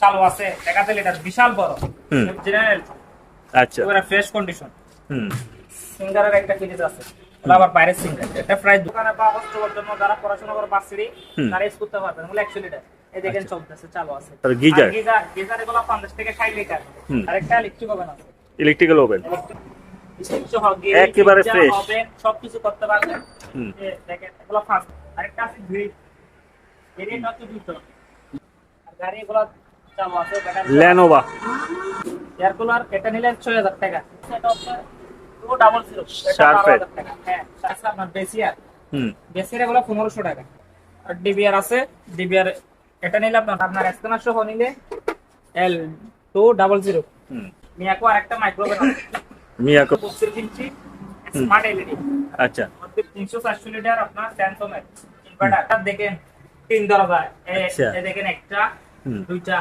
চালু আছে হাজার লিটার বিশাল বড়। জেনারেল আচ্ছা। এবারে ফ্রেশ কন্ডিশন হুম। সিঙ্গারের একটা ফ্রিজ আছে। আবার বাইরের সিঙ্গার। এটা প্রায় দোকানে বা হস্টেলের জন্য যারা পড়াশোনা করে হুম। তারা ইউজ করতে পারবেন। একশো লিটার এই দেখেন চলতেছে চালু আছে। গিজার? গিজার গিজার এগুলো পঞ্চাশ থেকে ষাট লিটার হুম। আরেকটা ইলেকট্রিক ওভেন আছে। ইলেকট্রিক্যাল ওভেন একেবারে fresh। সবকিছু করতে পারবেন। দেখেন এগুলো ফাস্ট আরেকটা আছে গ্রিল গ্রিল হচ্ছে দুটো। আর গাড়ি এগুলো ল্যানোভা এয়ার কুলার এটা নিলে ছয় হাজার টাকা। এটা হচ্ছে টু ডাবল জিরো Sharp-এর। হ্যাঁ তাছাড়া আপনার বেসিয়ার হুম। বেসিয়ার এগুলো পনেরোশো টাকা। আর ডিবিআর আছে। ডিবিআর এটা নিলে আপনার আপনার স্ক্যানার সহ নিলে এল টু ডাবল জিরো হুম। মিয়াকো আর একটা মাইক্রোওয়েভ মিয়াকো। পঁচিশ ইঞ্চি স্মার্ট এলইডি আচ্ছা। তিনশো চারশো লিটার আপনার স্যামসং এর। ইনভার্টার দেখেন তিন দরজা এ- আচ্ছা। দেখেন একটা। দুইটা।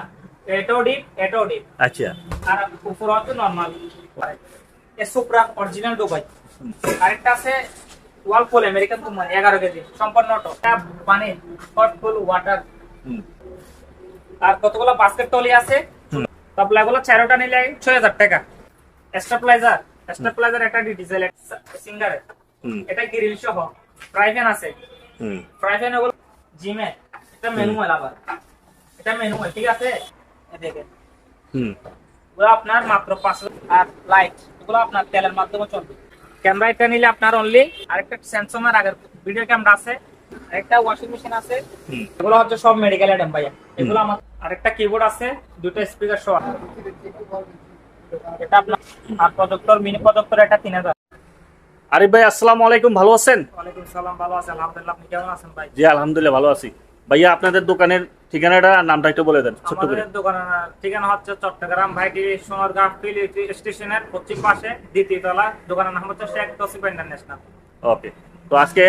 এটাও ডিপ এটাও ডিপ। আচ্ছা। আর উপর হচ্ছে normal a Supra original Dubai. আরেকটা আছে ওয়ালপুল আমেরিকান কোম্পানি এগারো কেজি সম্পূর্ণ অটো মানে ফুল ওয়াটার আর কতগুলো বাস্কেট টলি আছে। তবলাগুলো চারোটা নিলে ছয় হাজার টাকা। স্টেপলাইজার স্টেপলাইজার একটা ডিজেল সিঙ্গারে এটা গ্রিল সহ। প্রাইভেন আছে। হুম। প্রাইভেন ওগুলো জিমে। এটা ম্যানুয়াল আবার। এটা ম্যানুয়াল ঠিক আছে? দেখেন। হুম। ওগুলো আপনার মাত্র পাঁচশো আর লাইট এগুলো আপনার তেলের মাধ্যমে চলবে। ক্যামেরা এটা নিলে আপনার অনলি আরেকটা স্যামসাং এর আগের ভিডিও ক্যামেরা আছে একটা ওয়াশিং মেশিন আছে। এগুলো হচ্ছে সব মেডিকেল আইটেম ভাইয়া। এগুলো আমার আরেকটা কিবোর্ড আছে দুটো স্পিকার সহ এটা আপনার আর প্রজেক্টর মিনি প্রজেক্টর এটা তিন হাজার। আরিফ ভাই আসসালামু আলাইকুম ভালো আছেন? ওয়ালাইকুম সালাম ভালো আছেন আলহামদুলিল্লাহ আপনি কেমন আছেন ভাই? জি আলহামদুলিল্লাহ ভালো আছি। ভাইয়া আপনাদের দোকানের ঠিকানাটা আর নামটা একটু বলে দেন ছোট্ট করে। দোকানের ঠিকানা হচ্ছে চট্টগ্রাম ভাইটি সোনারগাঁ ফিল স্টেশনের পশ্চিম পাশে দ্বিতীয় তলা। দোকানের নাম হচ্ছে শেখ তসিফ ইন্টারন্যাশনাল। ওকে তো আজকে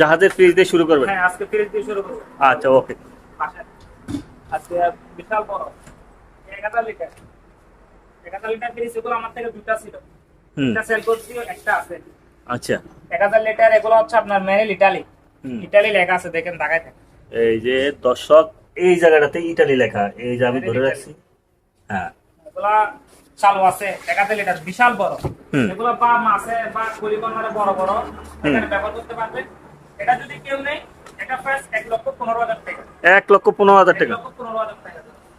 জাহাজের ফ্রিজ দিয়ে শুরু করবেন? হ্যাঁ আজকে ফ্রিজ দিয়ে শুরু করব। আচ্ছা ওকে। আজকে বিশাল বড়। এক হাজার লিটার। এক হাজার লিটার ফ্রিজ এগুলো আমার থেকে দুটা ছিল। একটা সেল করছি একটা আছে। আচ্ছা। এক হাজার লিটার এগুলো হচ্ছে আপনার মেরিল ইটালি ইটালি লেখা আছে দেখেন ঢাকায় এই যে দর্শক এই জায়গাটাতে ইটালি লেখা এই যে আমি ধরে রাখছি। হ্যাঁ। চালু আছে এক হাজার লিটার বিশাল বড়। এগুলো বা মাছে বা পরিবহনের বড় বড়। ব্যবহার করতে পারবে। এটা যদি কেউ নেই এটা প্রাইস এক লক্ষ পনেরো হাজার টাকা। এক লক্ষ পনেরো হাজার টাকা। লক্ষ পনেরো হাজার টাকা।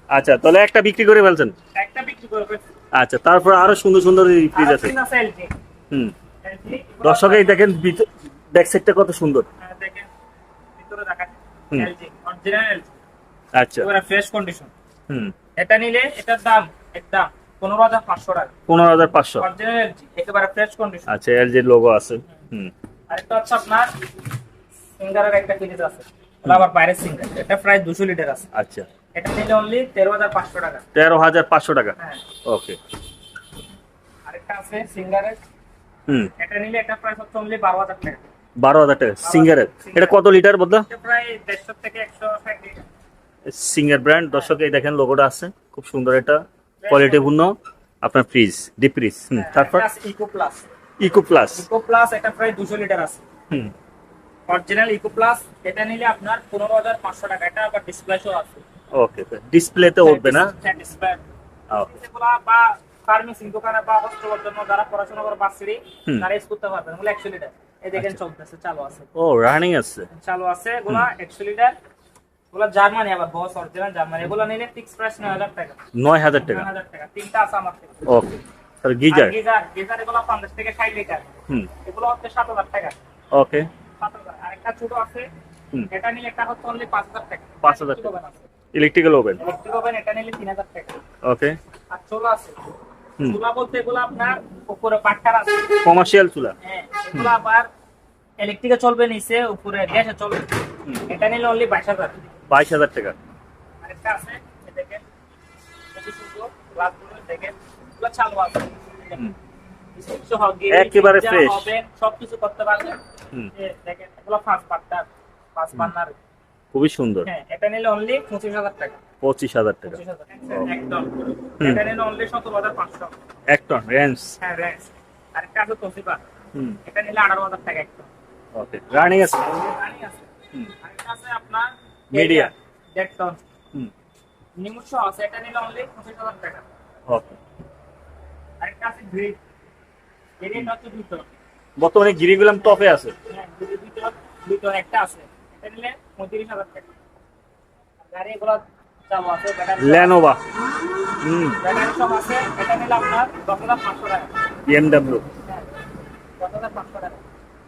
আচ্ছা তাহলে একটা বিক্রি করে ফেলছেন? একটা বিক্রি করবে আচ্ছা তারপর আরও সুন্দর সুন্দর ফ্রিজ আছে। আছে হুম। দর্শক এই দেখেন ব্যাক সাইডটা কত সুন্দর। দেখেন। ভিতরে দেখা অরিজিনাল আচ্ছা। এবারে ফ্রেশ কন্ডিশন হুম। এটা নিলে এটার দাম একদম পনেরো হাজার পাঁচশো টাকা। পনেরো হাজার পাঁচশো। একেবারে ফ্রেশ কন্ডিশন আচ্ছা এলজির লোগো আছে। হুম। আরেকটা হচ্ছে আপনার সিঙ্গারের একটা ফ্রিজ আছে। আবার বাইরের সিঙ্গার এটা প্রায় দুশো লিটার আছে। আচ্ছা। এটা নিলে অনলি তেরো হাজার পাঁচশো টাকা। তেরো হাজার পাঁচশো টাকা। হ্যাঁ। ওকে। আরেকটা আছে সিঙ্গারের হুম। এটা নিলে এটা প্রাইস হচ্ছে অনলি বারো হাজার টাকা। বারো হাজার টাকা। সিঙ্গারের এটা কত লিটার বদলা? প্রায় দেড়শো থেকে একশো ষাট সিঙ্গার ব্র্যান্ড। দর্শক এই দেখেন লোগোটা আছে। খুব সুন্দর এটা কোয়ালিটিপূর্ণ আপনার ফ্রিজ ডিপ ফ্রিজ হুম তারপর? Eco plus eco plus eco plus এটা প্রায় দুশো লিটার আছে। হুম। অরিজিনাল ইকো প্লাস এটা নিলে আপনার পনেরো হাজার পাঁচশো টাকা। এটা আবার ডিসপ্লে শো আছে ওকে ডিসপ্লেতে উঠবে না? ডিসপ্লে ওকে বা ফার্মেসি দোকানে বা হস্টেলের জন্য যারা পড়াশোনা করে বাচ্চারি তারা ইউজ করতে পারবেন এগুলো একশো লিটার এই দেখেন আচ্ছা। চলতেছে চালু আছে। ও রানিং আছে। চালু আছে এগুলা একশো লিটার এগুলা জার্মানি আবার বস অরিজিনাল জার্মানি। এগুলো নিলে ফিক্স প্রাইস টাকা। নয় হাজার টাকা। তিনটা আছে আমার থেকে। ওকে তাহলে গিজার? গিজার গিজার এগুলো পঞ্চাশ থেকে ষাট লিটার। হুম। এগুলো হচ্ছে সাত হাজার টাকা। ওকে। আরেকটা ছোট আছে। এটা নিলে একটা হচ্ছে অনলি পাঁচ হাজার টাকা। 5,000 টাকা। ইলেকট্রিক্যাল ওভেন ইলেকট্রিক ওভেন এটা নিলে তিন হাজার টাকা। ওকে। আর চুলা আছে। চুলা বলতে এগুলো আপনার উপরে পাট্টার আছে। কমার্শিয়াল চুলা? হ্যাঁ এগুলো আবার ইলেকট্রিকে চলবে নিচে উপরে গ্যাসে চলবে। এটা নিলে অনলি বাইশ হাজার। বাইশ হাজার টাকা। আরেকটা আছে দেখেন দেখেন চালু একেবারে সবকিছু করতে পারবেন দেখেন এগুলো খুবই সুন্দর। হ্যাঁ এটা নিলে অনলি পঁচিশ হাজার টাকা। পঁচিশ হাজার টাকা। একদম। এটা নিলে অনলি সতেরো হাজার পাঁচশো। এক টন রেঞ্জ। হ্যাঁ রেঞ্জ। আরেকটা আছে এটা নিলে আঠারো হাজার টাকা একদম ওকে রানিং আছে রানি আছে আপনার Media। দেড় টন হুম আছে এটা নিলে অনলি পঁচিশ হাজার টাকা। ওকে আরেকটা আছে গ্রিড গ্রিড হচ্ছে দুটো। বর্তমানে গিরিগুলাম টপে আছে। হ্যাঁ দুটো দুটো একটা আছে। এটা নিলে পঁয়ত্রিশ হাজার টাকা। গাড়ি এগুলো চালু আছে ব্যাটারি ল্যানোভা হুম ব্যাটারি সব আছে এটা নিলে আপনার দশ হাজার পাঁচশো টাকা। বিএমডাব্লিউ হ্যাঁ দশ টাকা।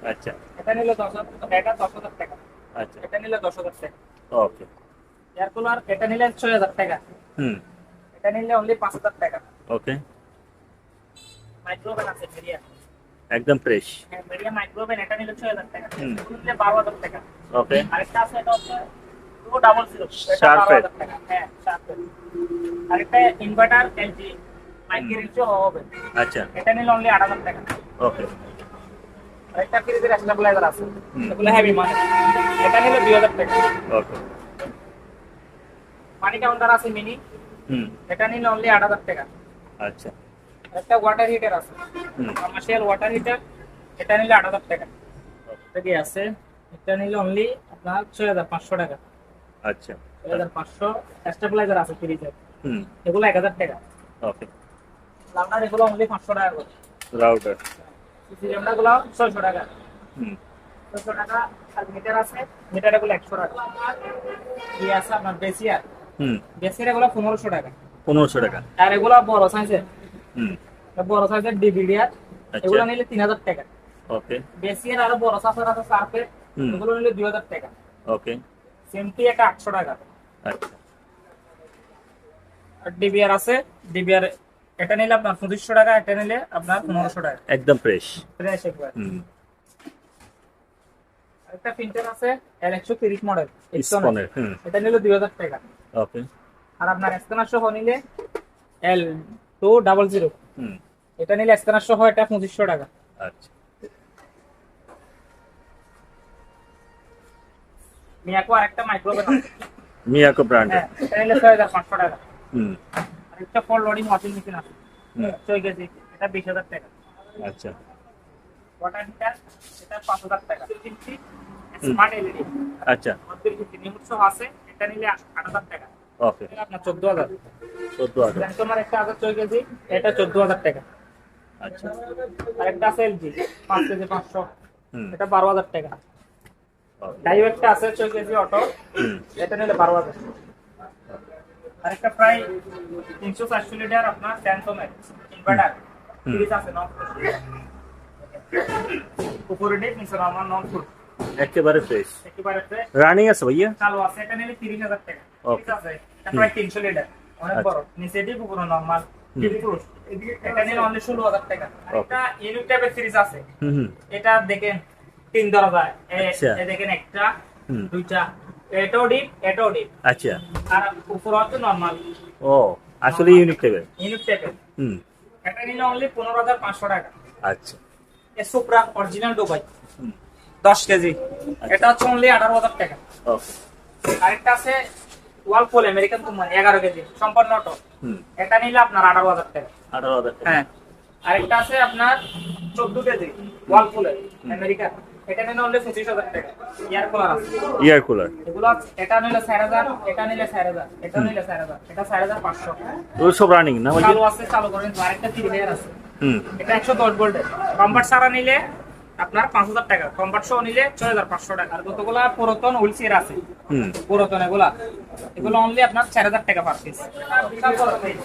আচ্ছা। এটা নিলে দশ হাজার এটা দশ হাজার টাকা। আচ্ছা। এটা নিলে দশ হাজার টাকা। ওকে। এয়ার কুলার এটা নিলে ছয় হাজার টাকা। হুম। এটা নিলে অনলি পাঁচ হাজার টাকা। ওকে। মাইক্রোওভেন আছে মিডিয়া একদম ফ্রেশ। হ্যাঁ মিডিয়া মাইক্রোওভেন এটা নিলে ছয় হাজার টাকা। হুম। নিলে বারো হাজার টাকা। ওকে। আরেকটা আছে এটা হচ্ছে টু ডাবল জিরো বারো হাজার টাকা। হ্যাঁ শার্প আরেকটা ইনভার্টার এলজি মাইক্রো হবে। আচ্ছা। এটা নিলে অনলি আট হাজার টাকা। ওকে। আরেকটা ফ্রিজের স্টেবিলাইজার আছে। এগুলো হেভি মানে এটা নিলে দুই হাজার টাকা। ওকে পানি কাউন্টার আছে মিনি? হুম। এটা নিলে অনলি আট হাজার টাকা। আচ্ছা। একটা ওয়াটার হিটার আছে। কমার্শিয়াল ওয়াটার হিটার এটা নিলে আট হাজার টাকা। এটা আছে? এটা নিলে অনলি আপনার ছয় হাজার পাঁচশো টাকা। আচ্ছা। ছয় হাজার পাঁচশো। স্টেবিলাইজার আছে ফ্রিজের হুম। এগুলো এক হাজার টাকা। ওকে আপনার এগুলো অনলি পাঁচশো টাকা করে। রাউটার সিলিন্ডারগুলো টাকা। হুম। টাকা আর মিটার আছে মিটার এগুলো একশো টাকা। কি আছে আপনার বেসিয়ার হুম। বেসিয়ার টাকা। পনেরোশো টাকা। আর এগুলো বড় সাইজের হুম। বড় সাইজের ডিভিডিআর আচ্ছা। এগুলো নিলে তিন হাজার টাকা। ওকে। বেসিয়ার আরও বড় সাইজের আছে এগুলো নিলে দুই হাজার টাকা। ওকে। সিমটি একটা আটশো টাকা। আচ্ছা। আর ডিবিআর আছে। ডিবিআর এটা নিলে আপনার পঁচিশশো টাকা এটা নিলে আপনার পনেরোশো টাকা। একদম ফ্রেশ ফ্রেশ একবার। হুম। একটা প্রিন্টার আছে এর একশো তিরিশ মডেল স্পনের হুম। এটা নিলে দুই হাজার টাকা। ওকে। আর আপনার স্ক্যানার সহ নিলে এল টু ডাবল জিরো হুম। এটা নিলে স্ক্যানার সহ এটা পঁচিশশো টাকা। আচ্ছা। মিয়াকো আর একটা মিয়াকো ব্র্যান্ড এটা নিলে ছয় হাজার পাঁচশো টাকা। হুম। আর একটা ফোর লোডিং ওয়াশিং মেশিন আছে। ছয় কেজি এটা বিশ হাজার টাকা। আচ্ছা। ওয়াটার হিটার এটা পাঁচ হাজার টাকা। স্মার্ট এলইডি আচ্ছা। মধ্যে নিমুৎস আছে এটা নিলে আট হাজার টাকা। ওকে। আপনার চোদ্দ হাজার। চোদ্দ হাজার। ট্রান্সফরমার একটা আছে ছয় কেজি এটা চোদ্দ হাজার টাকা। আচ্ছা। আর একটা আছে এলজি পাঁচ কেজি পাঁচশো। এটা বারো হাজার টাকা। ডাইও একটা আছে ছয় কেজি অটো। এটা নিলে বারো হাজার। আরেকটা প্রায় তিনশো চারশো লিটার আপনার স্যামসংয়ের ইনভার্টার হুম। আছে নন উপরে ডিপ নিচে আমার নন ফুড একেবারে ফ্রেশ একেবারে fresh। রানিং আছে ভাইয়া? চালু আছে এটা নিলে তিরিশ হাজার টাকা। ঠিক আছে? এটা প্রায় তিনশো লিটার। অনেক আচ্ছা। বড়। নিচে ডিপ উপরে নর্মাল এটা নিলে অনলি ষোলো হাজার টাকা। একটা ইউনিক টাইপের ফ্রিজ আছে। এটা দেখেন তিন দরজা। আচ্ছা। এ দেখেন একটা দুইটা এটাও ডিপ এটাও ডিপ। আচ্ছা। আর উপর হচ্ছে নর্মাল ও আসলে ইউনিক টাইপের হুম। এটা নিলে অনলি পনেরো হাজার পাঁচশো টাকা। আচ্ছা। এ সুপ্রা অরিজিনাল দুবাই দশ কেজি। এটা হচ্ছে অনলি আঠারো হাজার টাকা। ওকে আরেকটা আছে ওয়ালপুল আমেরিকান কোম্পানি এগারো কেজি। সম্পূর্ণ অটো হুম। এটা নিলে আপনার আঠারো হাজার টাকা। আঠারো হাজার হ্যাঁ। আরেকটা আছে আপনার চোদ্দ কেজি ওয়ালপুলের আমেরিকা এটা নিলে অনলি পঁচিশ হাজার টাকা। এয়ার কুলার ইয়ার কুলার এগুলো এটা নিলে চার হাজার এটা নিলে চার হাজার এটা নিলে চার হাজার এটা চার হাজার পাঁচশো। সব রানিং না? ভাইয়া চালু আছে চালু করেন আরেকটা থ্রি লেয়ার আছে। হুম। এটা একশো দশ ভোল্টের কম্পার্ট সারা নিলে আপনার পাঁচ হাজার টাকা। কম্পার্ট সহ নিলে ছয় হাজার পাঁচশো টাকা। আর কতগুলা পুরাতন হুইলচেয়ার আছে? হুম। পুরাতন এগুলা। এগুলো অনলি আপনার চার হাজার টাকা পার পিস বিশাল বড় ফ্রিজ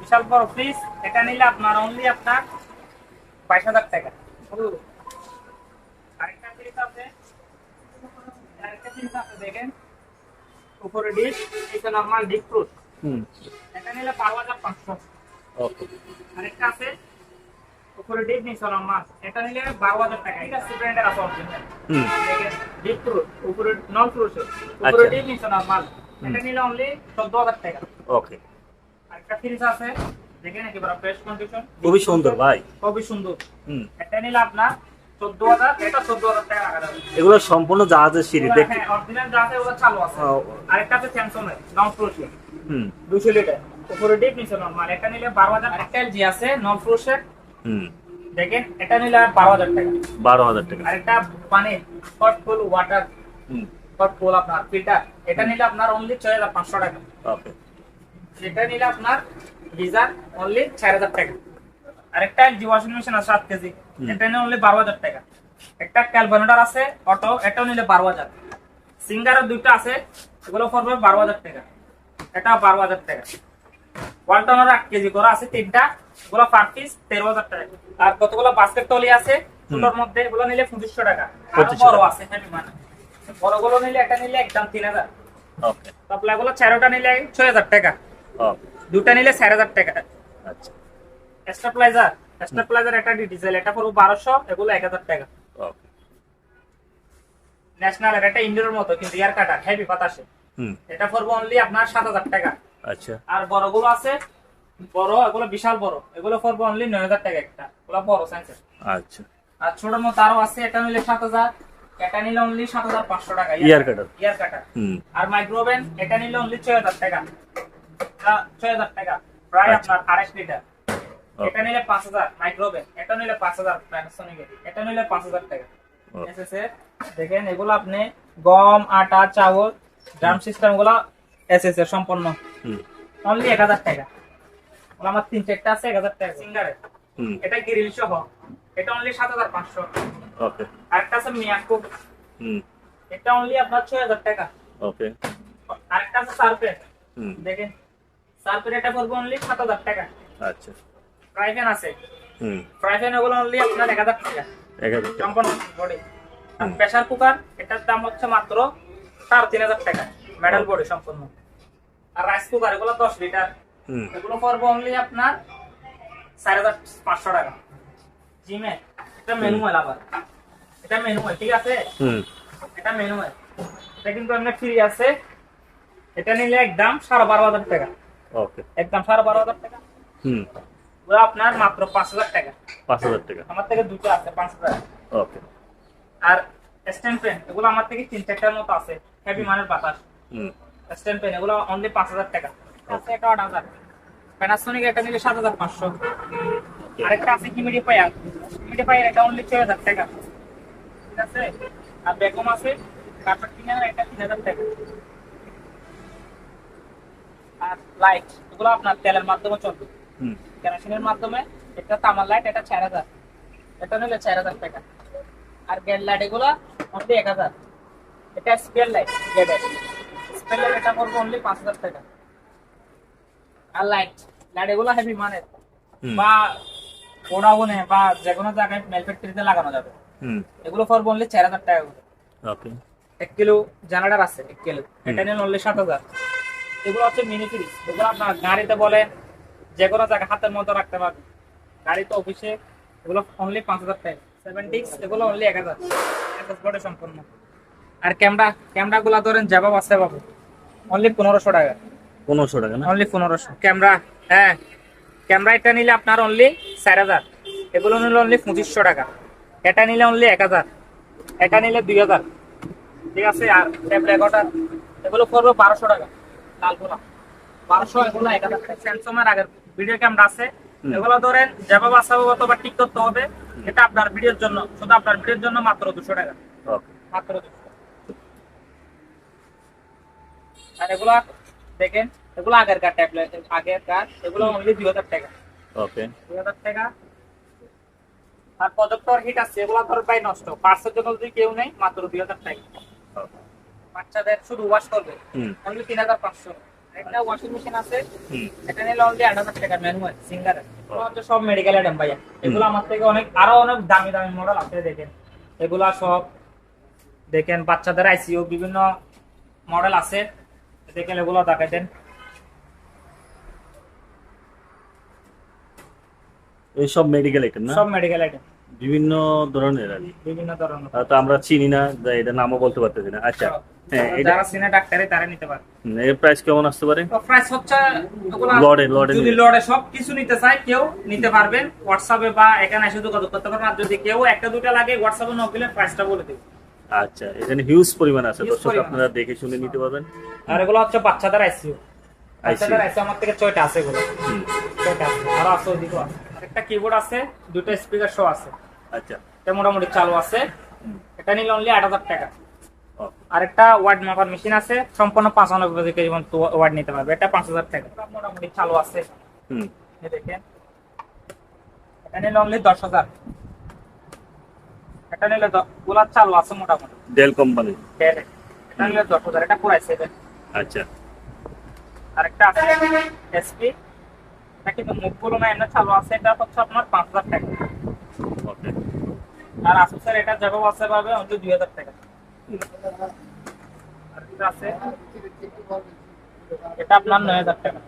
বিশাল বড় ফ্রিজ এটা নিলে আপনার অনলি আপনার বাইশ হাজার টাকা আরেকটা ফ্রিজ আছে আরেকটা ফ্রিজ আছে দেখেন উপরে ডিশ এটা নর্মাল ডিপ প্রুফ হুম। এটা নিলে বারো হাজার পাঁচশো। ওকে। আরেকটা আছে উপরে ডিপ নিচে নর্মাল এটা নিলে বারো হাজার টাকা। এটা সুপারেন্টার আছে অরিজিনাল হুম। ডিপ প্রুফ উপরে নন প্রুফ উপরে আচ্ছা। ডিপ নিচে নর্মাল এটা নিলে অনলি চোদ্দ হাজার টাকা। ওকে। আরেকটা ফ্রিজ আছে। দেখেন একেবারে ফ্রেশ কন্ডিশন খুবই সুন্দর ভাই। খুবই সুন্দর। হুম। এটা নিলে আপনার এগুলো সম্পূর্ণ জাহাজের সিঁড়ি দেখতে হ্যাঁ আরেকটা আছে স্যামসং নন প্রুফ হুম। দুশো লিটার। উপরে ডিপ নিচে নর্মাল এটা নিলে বারো হাজার একটা জি আছে নন প্রুফের হুম। দেখেন এটা নিলে বারো হাজার টাকা। বারো হাজার টাকা। আরেকটা পানি হট ফুল ওয়াটার হুম। হট ফুল আপনার ফিল্টার এটা নিলে আপনার অনলি ছয় হাজার পাঁচশো টাকা। ওকে এটা নিলে আপনার গিজার অনলি চার হাজার টাকা। আরেকটা এলজি ওয়াশিং মেশিন আছে সাত কেজি। এটা নিলে অনলি বারো হাজার টাকা। একটা ক্যালকুলেটর আছে অটো এটাও নিলে বারো হাজার। সিঙ্গারের দুইটা আছে এগুলো পড়বে বারো হাজার টাকা। এটা বারো হাজার টাকা। ওয়ালটনের আট কেজি করে আছে তিনটা এগুলো পার পিস তেরো হাজার টাকা। আর কতগুলো বাস্কেট তলি আছে দুটোর মধ্যে এগুলো নিলে পঁচিশশো টাকা। আর বড় আছে হ্যাঁ মানে। বড়গুলো নিলে একটা নিলে একদম তিন হাজার। তারপরে এগুলো চারোটা নিলে ছয় হাজার টাকা। দুটা নিলে চার হাজার টাকা। আচ্ছা। স্টেপলাইজার স্টেপলাইজার একটা ডিজিটাল এটা পুরো বারোশো এগুলো এক হাজার টাকা। ওকে ন্যাশনাল এটা ইন্ডোরের মতো কিন্তু ইয়ার কাটা হেভি বাতাসে। হুম। এটা পড়ব অনলি আপনার সাত হাজার টাকা। আচ্ছা। আর বড়গুলো আছে বড় এগুলো বিশাল বড় এগুলো পড়ব অনলি নয় হাজার টাকা একটা ওগুলো বড় সাইন্সের আচ্ছা। আর ছোট মতো আরও আছে এটা নিলে সাত হাজার এটা নিলে অনলি সাত হাজার পাঁচশো টাকা Ear cutter। ইয়ার কাটা হুম। আর মাইক্রোওভেন এটা নিলে অনলি ছয় হাজার টাকা। ছয় হাজার টাকা। প্রায় আচ্ছা। আপনার আড়াইশ লিটার। এটা নিলে পাঁচ হাজার মাইক্রোওভেন এটা নিলে পাঁচ হাজার প্যানাসোনিকের এটা নিলে পাঁচ হাজার টাকা। ও। এসএস এর দেখেন এগুলো আপনি গম আটা চাউল ড্রাম সিস্টেমগুলো এসএস এর সম্পূর্ণ। হুম। অনলি এক হাজার টাকা। ওগুলো আমার তিন চারটা আছে এক হাজার টাকা। সিঙ্গারে এটা গ্রিল সহ। এটা অনলি সাত হাজার পাঁচশো। ওকে আরেকটা আছে মিয়াকো হুম। এটা অনলি আপনার ছয় হাজার টাকা। ওকে আরেকটা আছে সার্পেট হুম। দেখেন সার্পের এটা পড়বে অনলি সাত হাজার টাকা। আচ্ছা। ফ্রাই প্যান আছে। হুম। ফ্রাই প্যান এগুলো অনলি আপনার এক হাজার টাকা। এক হাজার সম্পূর্ণ বডি আর প্রেসার কুকার এটার দাম হচ্ছে মাত্র সাড়ে তিন হাজার টাকা। মেডাল বডি সম্পূর্ণ। আর রাইস কুকার এগুলো দশ লিটার হুম। এগুলো পড়বে অনলি আপনার চার হাজার পাঁচশো টাকা। জিমে। এটা ম্যানুয়াল আবার। এটা ম্যানুয়াল ঠিক আছে? হুম। এটা ম্যানুয়াল এটা কিন্তু আপনার ফ্রি আছে। এটা নিলে একদম সাড়ে বারো হাজার টাকা। ওকে একদম সাড়ে বারো হাজার টাকা। হুম। ওগুলো আপনার মাত্র পাঁচ হাজার টাকা। পাঁচ হাজার টাকা। আমার থেকে দুটো আছে পাঁচ হাজার। ওকে। আর স্ট্যান্ড পেন এগুলো আমার থেকে তিন চারটার মতো আছে হেভি মানের বাতাস। স্ট্যান্ড পেন এগুলো অনলি পাঁচ হাজার টাকা। আছে এটা আট হাজার। প্যানাসোনিক এটা নিলে সাত হাজার পাঁচশো। আরেকটা আছে হিমিডিফায়ার হিমিডিফায়ার এটা অনলি ছয় হাজার টাকা। ঠিক আছে? আর বেকম আছে কার্পেট ক্লিনার এটা তিন হাজার টাকা। আর লাইট এগুলো আপনার তেলের মাধ্যমে চলবে। কেরোসিনের মাধ্যমে এটা তামার লাইট এটা চার হাজার। এটা নিলে চার হাজার টাকা। আর গেট লাইট এগুলো অনলি এক হাজার। এটা স্পেয়ার লাইট গেটের স্পেয়ার লাইট এটা পড়বে অনলি পাঁচ হাজার টাকা। আর লাইট লাইট এগুলো হেভি মানের। হুম। বা ওড়াবনে বা যে কোনো জায়গায় মেল ফ্যাক্টরিতে লাগানো যাবে। হুম। এগুলো পড়বে অনলি চার হাজার টাকা করে। ওকে এক কিলো জানাডার আছে এক কিলো। এটা নিয়ে অনলি সাত হাজার। এগুলো হচ্ছে মিনি ফ্রিজ এগুলো আপনার গাড়িতে বলেন যে কোনো জায়গায় হাতের মধ্যে রাখতে পারবে। গাড়ি তো অফিসে এগুলো অনলি পাঁচ হাজার টাকা। সেভেন্টিক্স এগুলো অনলি এক হাজার। বোর্ডে সম্পূর্ণ। আর ক্যামেরা ক্যামেরা গুলা ধরেন যেভাবে আছে পাবো অনলি পনেরোশো টাকা। পনেরোশো টাকা না? অনলি পনেরোশো। ক্যামেরা হ্যাঁ। ক্যামেরা এটা নিলে আপনার অনলি চার হাজার। এগুলো নিলে অনলি পঁচিশশো টাকা। এটা নিলে অনলি এক হাজার। এটা নিলে দুই হাজার। ঠিক আছে? আর ট্যাব রেকর্ডার এগুলো পড়বে বারোশো টাকা। লালগুলো বারোশো এগুলো এক হাজার। স্যামসংয়ের আগের ভিডিও ক্যামেরা আছে। এগুলো ধরেন যেভাবে আসা হবে অথবা ঠিক করতে হবে এটা আপনার ভিডিওর জন্য শুধু আপনার ভিডিওর জন্য মাত্র দুশো টাকা। মাত্র আর এগুলা দেখেন এগুলো আগের কার ট্যাবলেট আগের কার এগুলো অনলি দুই হাজার টাকা। ওকে। দুই হাজার টাকা। আর প্রজেক্টর হিট আছে এগুলো ধর প্রায় নষ্ট। পার্সের জন্য যদি কেউ নেই মাত্র দুই হাজার টাকা। বাচ্চাদের শুধু ওয়াশ করবে। অনলি তিন হাজার পাঁচশো। একটা ওয়াশিং মেশিন আছে। এটা নিলে অনলি আট হাজার টাকা ম্যানুয়াল এগুলো হচ্ছে সব মেডিকেল আইটেম ভাইয়া। এগুলো আমার থেকে অনেক আরও অনেক দামি দামি মডেল আছে দেখেন। এগুলা সব দেখেন বাচ্চাদের আইসিইউ বিভিন্ন মডেল আছে। দেখেন এগুলো দেখাই দেন এইসব মেডিকেল আইটেম না? সব মেডিকেল আইটেম বিভিন্ন ধরনের আর কি। বিভিন্ন ধরনের। তো আমরা চিনি না যা এটা নামও বলতে পারতেছি না। আচ্ছা হ্যাঁ এটা ডাক্তারে তারা নিতে পারে। এর প্রাইস কেমন আসতে পারে? প্রাইস হচ্ছে লর্ডে, লর্ডে যদি লড়ে সব কিছু নিতে চায় কেউ নিতে পারবেন হোয়াটসঅ্যাপে বা এখানে এসে যোগাযোগ করতে পারবেন আর যদি কেউ একটা দুটা লাগে হোয়াটসঅ্যাপে নক দিলে প্রাইসটা বলে দেবে। আচ্ছা এখানে হিউজ পরিমাণ আছে দর্শক আপনারা দেখে শুনে নিতে পারবেন। আর এগুলো হচ্ছে বাচ্চাদের আইসিইউ বাচ্চাদের আইসিইউ আমার থেকে ছয়টা আছে এগুলো ছয়টা আছে আর আছে ওদিকে। আছে একটা কিবোর্ড আছে দুটো স্পিকার শো আছে। আচ্ছা। এটা মোটামুটি চালু আছে। এটা নিলে অনলি আট হাজার টাকা। আরেকটা ওয়ার্ড মাপার মেশিন আছে সম্পূর্ণ পাঁচানব্বই কেজি পর্যন্ত ওয়ার্ড নিতে পারবে। এটা পাঁচ হাজার টাকা। মোটামুটি চালু আছে। হুম। দেখেন। এটা নিলে অনলি দশ হাজার। এটা নিলে গুলা চালু আছে মোটামুটি। ডেল কোম্পানি Dell এটা নিলে দশ হাজার। এটা পুরাই সেভেন আচ্ছা। আরেকটা আছে এসপি এটা কিন্তু মুখগুলো না এমনি চালু আছে এটা হচ্ছে আপনার পাঁচ হাজার টাকা। আর আসুসের এটা যাবে আছে পাবে অনলি দুই হাজার টাকা। আছে এটা আপনার নয় হাজার টাকা।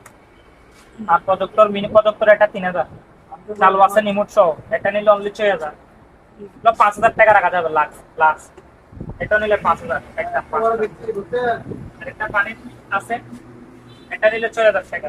আর প্রজেক্টর মিনি প্রজেক্টর এটা তিন হাজার। চালু আছে নিমুট সহ এটা নিলে অনলি ছয় হাজার। পাঁচ হাজার টাকা রাখা যাবে লাক্স লাক্স এটা নিলে পাঁচ হাজার একটা পানির আছে এটা নিলে চলে যাচ্ছে টাকা।